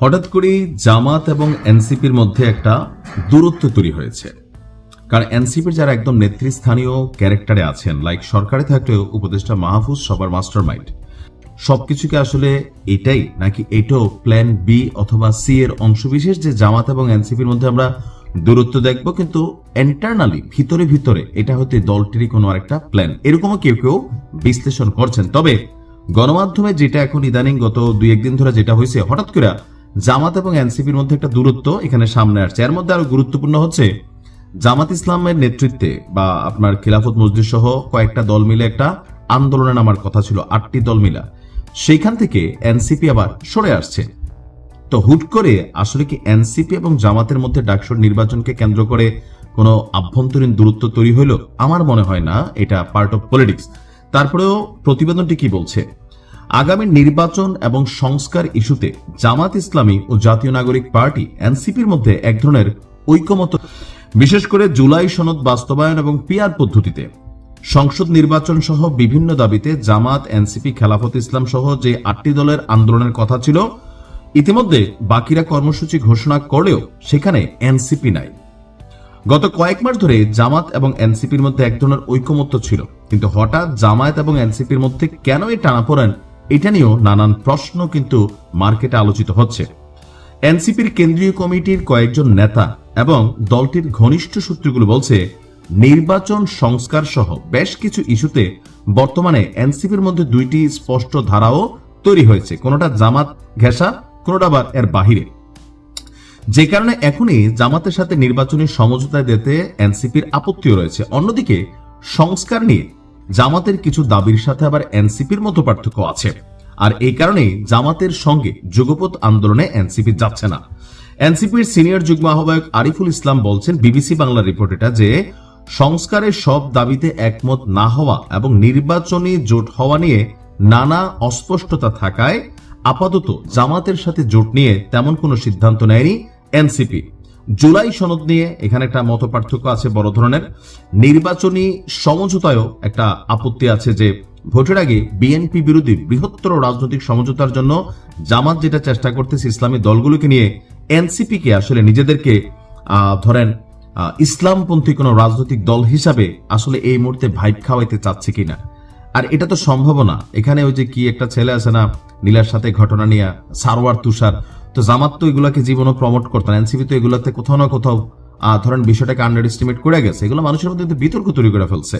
হঠাৎ করেই জামাত এবং এনসিপির মধ্যে একটা দূরত্ব তৈরি হয়েছে। কারণ এনসিপির যারা একদম নেতৃস্থানীয় ক্যারেক্টারে আছেন, লাইক সরকারে থাকলেও উপদেষ্টা মাহফুজ সবার মাস্টার মাইন্ড সবকিছুকে আসলে এটাই নাকি এটাও প্ল্যান বি অথবা সি এর অংশবিশেষ যে জামাত এবং এনসিপির মধ্যে আমরা দূরত্ব দেখব, কিন্তু এন্টারনালি ভিতরে ভিতরে এটা হতে দলটিরই কোনো আরেকটা প্ল্যান এরকমও কেউ কেউ বিশ্লেষণ করছেন। তবে গণমাধ্যমে যেটা এখন ইদানিং গত দুই একদিন ধরে যেটা হয়েছে, হঠাৎ করে জামাত এবং এনসিপির মধ্যে একটা দূরত্ব এখানে সামনে আসছে। এর মধ্যে আরও গুরুত্বপূর্ণ হচ্ছে, জামাত ইসলামের নেতৃত্বে বা আপনার খিলাফত মসজিদ সহ কয়েকটা দল মিলে একটা আন্দোলনে নামার কথা ছিল, আটটি দল মিলা। সেইখান থেকে এনসিপি আবার সরে আসছে। তো হুট করে আসলে কি এনসিপি এবং জামাতের মধ্যে ডাকসুর নির্বাচনকে কেন্দ্র করে কোনো আভ্যন্তরীণ দূরত্ব তৈরি হলো আমার মনে হয় না, এটা পার্ট অফ পলিটিক্স তারপরেও প্রতিবেদনটি কি বলছে? আগামী নির্বাচন এবং সংস্কার ইস্যুতে জামাত ইসলামী ও জাতীয় নাগরিক পার্টি, এনসিপির মধ্যে এক ধরনের ঐকমত বিশেষ করে জুলাই সনদ বাস্তবায়ন এবং পিয়ার পদ্ধতিতে। সংসদ নির্বাচন সহ বিভিন্ন দাবিতে জামাত, এনসিপি, খেলাফত ইসলাম সহ যে আটটি দলের আন্দোলনের কথা ছিল, ইতিমধ্যে বাকিরা কর্মসূচি ঘোষণা করলেও সেখানে এনসিপি নাই। গত কয়েক মাস ধরে জামাত এবং এনসিপির মধ্যে এক ধরনের ঐকমত্য ছিল। কিন্তু হঠাৎ জামায়াত এবং এনসিপির মধ্যে কেন এই টানাপোড়েন এটা নিয়েও নানান প্রশ্ন কিন্তু মার্কেটে আলোচিত হচ্ছে। এনসিপির কেন্দ্রীয় কমিটির কয়েকজন নেতা এবং দলটির ঘনিষ্ঠ সূত্রগুলো বলছে, নির্বাচন সংস্কার সহ বেশ কিছু ইস্যুতে বর্তমানে এনসিপির মধ্যে দুইটি স্পষ্ট ধারাও তৈরি হয়েছে। কোনোটা জামাত ঘেঁষা, কোনোটা আবার এর বাহিরে। যে কারণে এখনই জামাতের সাথে নির্বাচনী সমঝোতায় দিতে এনসিপির আপত্তিও রয়েছে। অন্যদিকে সংস্কার নিয়ে জামাতের কিছু দাবির সাথে আবার এনসিপির মতো পার্থক্য আছে। আর এই কারণেই জামাতের সঙ্গে যুগপৎ আন্দোলনে এনসিপি যাচ্ছে না। এনসিপির সিনিয়র যুগ্ম আহ্বায়ক আরিফুল ইসলাম বলছেন, বিবিসি বাংলার রিপোর্ট এটা যে সংস্কারের সব দাবিতে একমত না হওয়া এবং নির্বাচনী জোট হওয়া নিয়ে নানা অস্পষ্টতা থাকায় আপাতত জামাতের সাথে জোট নিয়ে তেমন কোনো সিদ্ধান্ত নেয়নি এনসিপি। জুলাই সনদ নিয়ে এখানে একটা মত পার্থক্য আছে বড় ধরনের। নির্বাচনী সমঝোতায়ও একটা আপত্তি আছে যে ভোটের আগে বিএনপি বিরোধী বৃহত্তর রাজনৈতিক সমঝোতার জন্য জামাত যেটা চেষ্টা করতেছে ইসলামী দলগুলোকে নিয়ে এনসিপি কে আসলে নিজেদেরকে ধরেন ইসলামপন্থী কোনো রাজনৈতিক দল হিসাবে আসলে এই মুহূর্তে ভাইব খাওয়াইতে চাচ্ছে কিনা। আর এটা তো সম্ভব না। এখানে ওই যে কি একটা ছেলে আছে না, নীলার সাথে ঘটনা নিয়ে সারওয়ার তুষার তো জামাত তো এগুলাকে জীবনও প্রমোট করতেন এনসিপি তো এগুলাতে কোথাও না কোথাও ধরেন বিষয়টাকে আন্ডার এস্টিমেট করে গেছে। এগুলো মানুষের মধ্যে বিতর্ক তৈরি করে ফেলছে।